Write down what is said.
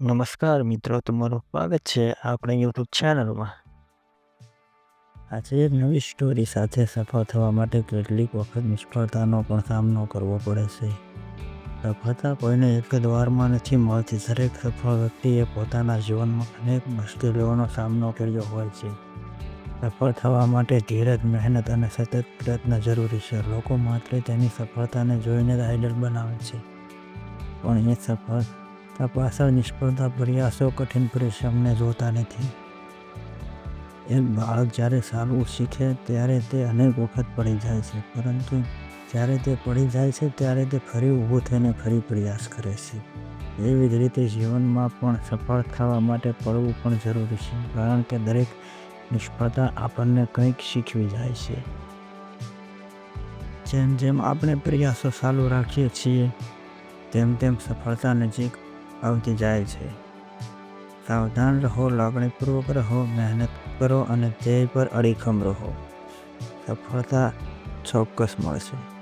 નમસ્કાર મિત્રો, તમારું સ્વાગત છે આપણી યુટ્યુબ ચેનલમાં. આજે એક નવી સ્ટોરી સાથે સફળ થવા માટે કેટલીક વખત નિષ્ફળતાનો પણ સામનો કરવો પડે છે. સફળતા કોઈને એક જ વારમાં નથી મળતી, દરેક સફળ વ્યક્તિએ પોતાના જીવનમાં અનેક મુશ્કેલીઓનો સામનો કર્યો હોય છે. સફળ થવા માટે ધીરજ, મહેનત અને સતત પ્રયત્ન જરૂરી છે. લોકો માત્ર તેની સફળતાને જોઈને જ આઈડલ બનાવે છે. પણ એ સફળ પાછળ નિષ્ફળતા પ્રયાસો કઠિન પરિશ્રમને જોતા નથી. એક બાળક જ્યારે સારું શીખે ત્યારે તે અનેક વખત પડી જાય છે, પરંતુ જ્યારે તે પડી જાય છે ત્યારે તે ફરી ઊભું થઈને ફરી પ્રયાસ કરે છે. એવી જ રીતે જીવનમાં પણ સફળ થવા માટે પડવું પણ જરૂરી છે, કારણ કે દરેક નિષ્ફળતા આપણને કંઈક શીખવી જાય છે. જેમ જેમ આપણે પ્રયાસો ચાલુ રાખીએ છીએ, તેમ તેમ સફળતા નજીક આવતી જાય છે. સાવધાન રહો, લાગણીપૂર્વક રહો, મહેનત કરો અને ધ્યેય પર અડીખમ રહો. સફળતા ચોક્કસ મળશે.